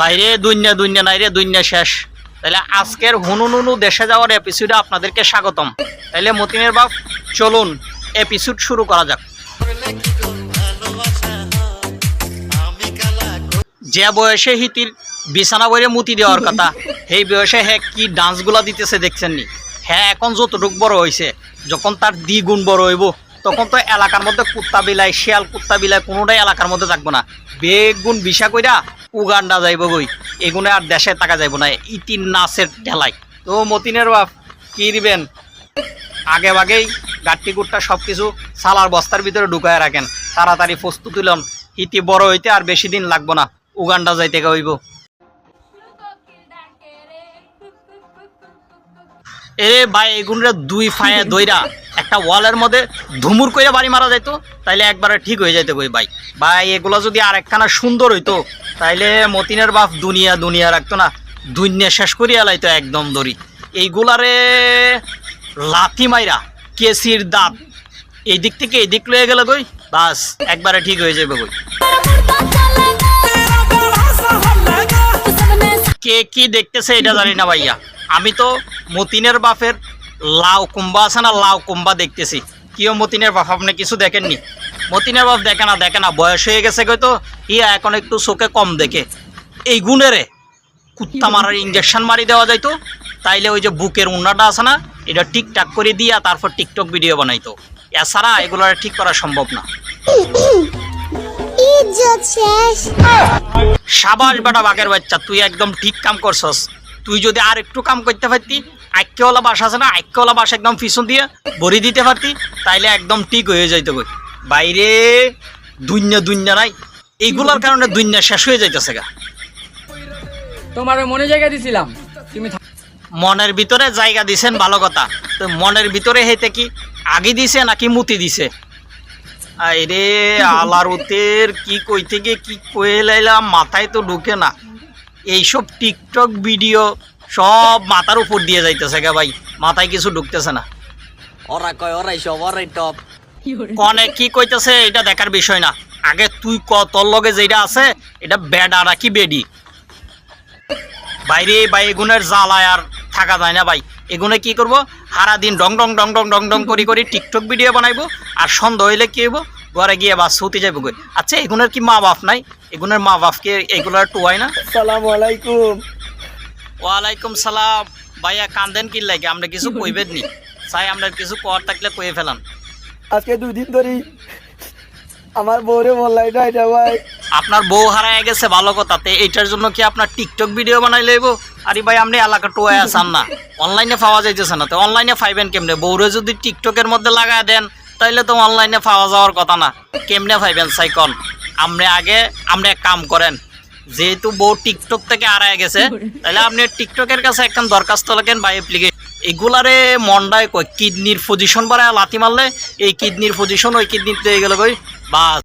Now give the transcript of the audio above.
বাইরে দুনিয়া দুনিয়া নাই রে, দুনিয়া শেষ। তাহলে আজকের হুনুনুনু দেশে যাওয়ার এপিসোডে আপনাদেরকে স্বাগতম। তাহলে মতিনের বাপ, চলুন এপিসোড শুরু করা যাক। যে বয়সে হিতির বিছানা বইরে মুতি দেওয়ার কথা, সেই বয়সে হ্যাঁ কি ডান্সগুলা দিতেছে দেখছেন নি হ্যাঁ এখন যতটুক বড় হয়েছে যখন তার দ্বিগুণ বড় হইব তখন তো এলাকার মধ্যে কুত্তা বিলাই, শিয়াল কুত্তা বিলাই কোনোটাই এলাকার মধ্যে থাকব না। বেগুন বিষা কইরা উগান্ডা যাইব গই এগুনে আর দেশে টাকা যাইব না। ইতির নাচের ঠেলাই তো মতিনের বাপ, কি দিবেন? আগে আগেই গাট্টি গুট্টা সব কিছু সালার বস্তার ভিতরে ঢুকায় রাখেন। তাড়াতাড়ি প্রস্তুতি লন। ইতি বড় হইতে আর বেশি দিন লাগবো না। উগান্ডা যাইতে হইব এ ভাই, এগুনরে দুই ফায়ে দইরা একটা ওয়ালের মধ্যে ধুমুর করে বাড়ি মারা যাইতো, তাইলে একবারে ঠিক হয়ে যাইতে কই ভাই। ভাই, এগুলো যদি আর একখানা সুন্দর হইতো, তাইলে মতিনের বাপ দুনিয়া দুনিয়া রাখতো না, দুনিয়া শেষ করিয়া লাইতো একদম দড়ি। এইগুলারে লাথি মাইরা, কেসির দাঁত। এই দিক থেকে এই দিক লয়ে গেল কই? বাস, একবারে ঠিক হয়ে যাবে কই। কে কি দেখতেছে এটা জানি না ভাইয়া। আমি তো মতিনের বাপের লাউ কুম্বা আছে না লাউ কুম্বা দেখতেছি। কিও মতিনের বাপ আপনি কিছু দেখেননি? মতিনের বাপ দেখে না দেখে না বয়স হয়ে গেছে কই তো ইয়া এখন একটু চোখে কম দেখে। এই গুণেরে কুত্তা মারার ইঞ্জেকশন মারি দেওয়া যাইতো তাইলে ওই যে বুকের উন্নাটা আছে না এটা টিকটাক করে দিয়া তারপর টিকটক ভিডিও বানাইতো। এছাড়া এগুলো ঠিক করা সম্ভব না। সাবাস বেটা বাঘের বাচ্চা তুই একদম ঠিক কাম করছস। তুই যদি আর একটু কাম করতে পারতি আইক্যওয়ালা বাস আছে না আইক্যওয়ালা বাস একদম পিছন দিয়ে ভরি দিতে পারতি তাইলে একদম ঠিক হয়ে যাইতো কই বাইরে দুনিয়া দুনিয়া নাই এইগুলোর কারণে দুনিয়া শেষ হয়ে যাইতেছে গা। তোমার মনে জায়গা দিছিলাম তুমি মনের ভিতরে জায়গা দিছেন ভালো কথা তো মনের ভিতরে হেতে কি আগে দিছে নাকি মুতি দিছে? আরে আলার উতের কি কইতে গিয়ে কি কয়ে লাইলাম মাথায় তো ঢুকে না। এইসব টিকটক ভিডিও সব মাথার উপর দিয়ে যাইতেছে গা ভাই মাথায় কিছু ঢুকতেছে না। ওরা কয় ওরাই সব ওরাই টপ কনে কি কইতেছে এটা দেখার বিষয় না। আগে তুই ক তোর লগে যেটা আছে এটা বেডা কি বেডি। বাইরে ভাই এগুনের জ্বালায় আর থাকা যায় না ভাই। এগুনে কি করব? সারাদিন ডং ডং ডং ডং ডং ডং করি করি টিকটক ভিডিও বানাইবো আর সন্ধ্যা হইলে কি হইব? ঘরে গিয়ে বাস হতে যাইব গই আচ্ছা এগুনের কি মা বাপ নাই? এগুনের মা বাপকে এগুলার টুয়াই না? সালামু আলাইকুম। ওয়ালাইকুম সালাম। ভাইয়া কান্দেন কি লাগে? আমরা কিছু কইবেন নি। চাই আমরা কিছু কর থাকলে কয়ে ফেলান। আজকে দুই দিন ধরে আমার বউরে বললাই না এটা ভাই। আপনার বউ হারায় গেছে ভালো কথাতে এটার জন্য কি আপনার টিকটক ভিডিও বানাই লইব? আরে ভাই আপনি এলাকা টোয়ে আসান না। অনলাইনে পাওয়া যাইতেছে না। তো অনলাইনে পাইবেন কেমনে? বউরে যদি টিকটকের মধ্যে লাগায় দেন তাইলে তো অনলাইনে পাওয়া যাওয়ার কথা না। কেমনে পাইবেন সাইকন? আমরা আগে আপনি এক কাম করেন। যেহেতু বউ টিকটক থেকে আড়ায় গেছে তাহলে আপনি টিকটকের কাছে একখান দরখাস্ত লাগেন বা অ্যাপ্লিকেশন এগুলারে মন্ডায় কয়, কিডনির পজিশন বাড়ায় লাথি মারলে, এই কিডনির পজিশন ওই কিডনিতে গেলে কই বা